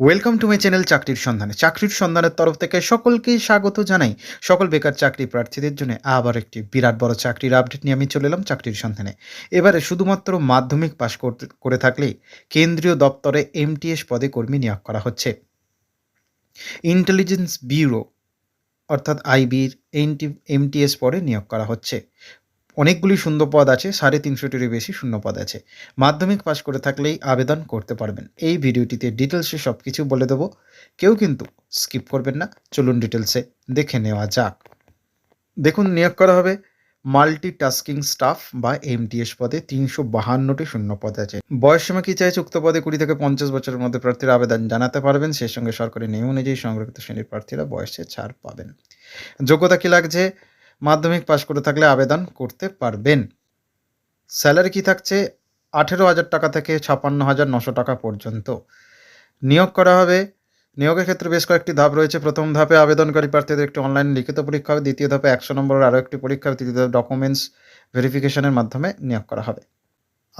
Welcome to my channel চাকরির সন্ধানে চাকরির সন্ধানের তরফ থেকে সকলকে স্বাগত জানাই। সকল বেকার চাকরি প্রার্থীদের জন্য আবার একটি বিরাট বড় চাকরির আপডেট নিয়ে আমি চলে এলাম চাকরির সন্ধানে এবারে শুধুমাত্র মাধ্যমিক পাশ করে থাকলেই কেন্দ্রীয় দপ্তরে এমটিএস পদে কর্মী নিয়োগ করা হচ্ছে। ইন্টেলিজেন্স ব্যুরো অর্থাৎ আইবির এমটিএস পদে নিয়োগ করা হচ্ছে। অনেকগুলি শূন্য পদ আছে, সাড়ে তিনশোটিরও বেশি শূন্য পদ আছে। মাধ্যমিক পাশ করে থাকলেই আবেদন করতে পারবেন। এই ভিডিওটিতে ডিটেলসে সব কিছু বলে দেবো। কেউ কিন্তু স্কিপ করবেন না, চলুন ডিটেলসে দেখে নেওয়া যাক। দেখুন, নিয়োগ করা হবে মাল্টি টাস্কিং স্টাফ বা এমটিএস পদে তিনশো বাহান্নটি শূন্য পদ আছে। বয়স সীমা কি চাইছে উক্ত পদে কুড়ি থেকে পঞ্চাশ বছরের মধ্যে প্রার্থীরা আবেদন জানাতে পারবেন। সেই সঙ্গে সরকারি নিয়ম অনুযায়ী সংরক্ষিত শ্রেণির প্রার্থীরা বয়সে ছাড় পাবেন। যোগ্যতা কি লাগছে? মাধ্যমিক পাশ করে থাকলে আবেদন করতে পারবেন। স্যালারি কি থাকছে? আঠেরো হাজার টাকা থেকে ছাপান্ন হাজার নশো টাকা পর্যন্ত। নিয়োগ করা হবে। নিয়োগের ক্ষেত্রে বেশ কয়েকটি ধাপ রয়েছে। প্রথম ধাপে আবেদনকারী প্রার্থীদের একটি অনলাইন লিখিত পরীক্ষা হবে। দ্বিতীয় ধাপে একশো নম্বরের আরও একটি পরীক্ষা হবে। তৃতীয় ধাপে ডকুমেন্টস ভেরিফিকেশনের মাধ্যমে নিয়োগ করা হবে।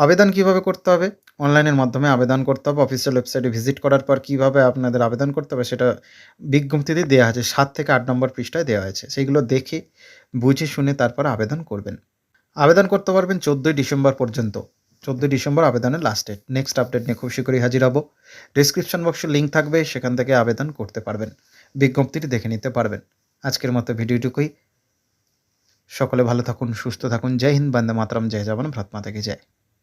আবেদন কীভাবে করতে হবে? অনলাইনের মাধ্যমে আবেদন করতে হবে। অফিসিয়াল ওয়েবসাইটে ভিজিট করার পর কীভাবে আপনাদের আবেদন করতে হবে সেটা বিজ্ঞপ্তিতে দেওয়া আছে। সাত থেকে আট নম্বর পৃষ্ঠায় দেওয়া আছে। সেইগুলো দেখে, বুঝে, শুনে তারপর আবেদন করবেন। আবেদন করতে পারবেন চোদ্দোই ডিসেম্বর পর্যন্ত। চোদ্দোই ডিসেম্বর আবেদনের লাস্ট ডেট নেক্সট আপডেট নিয়ে খুব শীঘ্রই হাজির হব। ডিসক্রিপশন বক্সে লিঙ্ক থাকবে। সেখান থেকে আবেদন করতে পারবেন। বিজ্ঞপ্তিটি দেখে নিতে পারবেন। আজকের মতো ভিডিওটুকুই। সকলে ভালো থাকুন, সুস্থ থাকুন। জয় হিন্দ, বন্দে মাতরম। জয় জবান ভারত থেকে জয়।